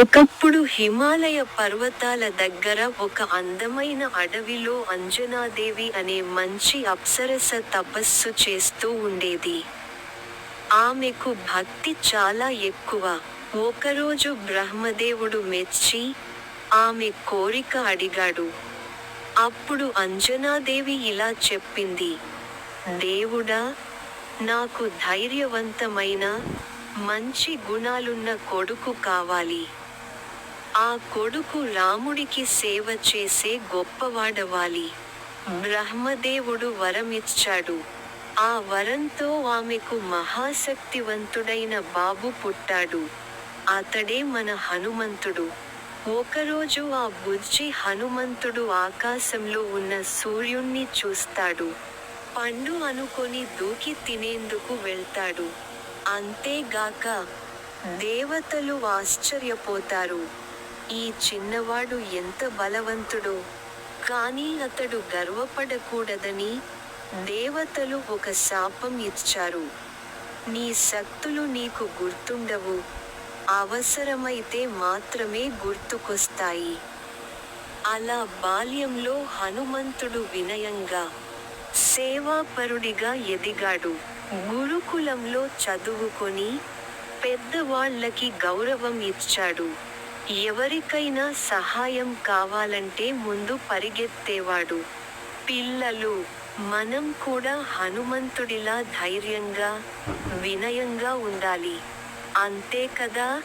ఒకప్పుడు హిమాలయ పర్వతాల దగ్గర ఒక అందమైన అడవిలో అంజనాదేవి అనే మంచి అప్సరస తపస్సు చేస్తూ ఉండేది. ఆమెకు భక్తి చాలా ఎక్కువ. ఒకరోజు బ్రహ్మదేవుడు మెచ్చి ఆమె కోరిక అడిగాడు. అప్పుడు అంజనాదేవి ఇలా చెప్పింది. దేవుడా నాకు ధైర్యవంతమైన మంచి గుణాలున్న కొడుకు కావాలి. ఆ కొడుకు రాముడికి సేవ చేసే గొప్పవాడవాలి. బ్రహ్మదేవుడు వరమిచ్చాడు. ఆ వరంతో ఆమెకు మహాశక్తివంతుడైన బాబు పుట్టాడు. అతడే మన హనుమంతుడు. ఒకరోజు ఆ బుజ్జి హనుమంతుడు ఆకాశంలో ఉన్న సూర్యుణ్ణి చూస్తాడు. పండు అనుకొని దూకి తినేందుకు వెళ్తాడు. అంతేగాక దేవతలు ఆశ్చర్యపోతారు. ఈ చిన్నవాడు ఎంత బలవంతుడో. కానీ అతడు గర్వపడకూడదని దేవతలు ఒక శాపం ఇచ్చారు. నీ శక్తులు నీకు గుర్తుండవు. అవసరమైతే మాత్రమే గుర్తుకొస్తాయి. అలా బాల్యంలో హనుమంతుడు వినయంగా సేవాపరుడిగా ఎదిగాడు. గురుకులంలో చదువుకొని పెద్దవాళ్ళకి గౌరవం ఇచ్చాడు. ఎవరికైనా సహాయం కావాలంటే ముందు పరిగెత్తేవాడు. పిల్లలు మనం కూడా హనుమంతుడిలా ధైర్యంగా వినయంగా ఉండాలి. అంతే కదా?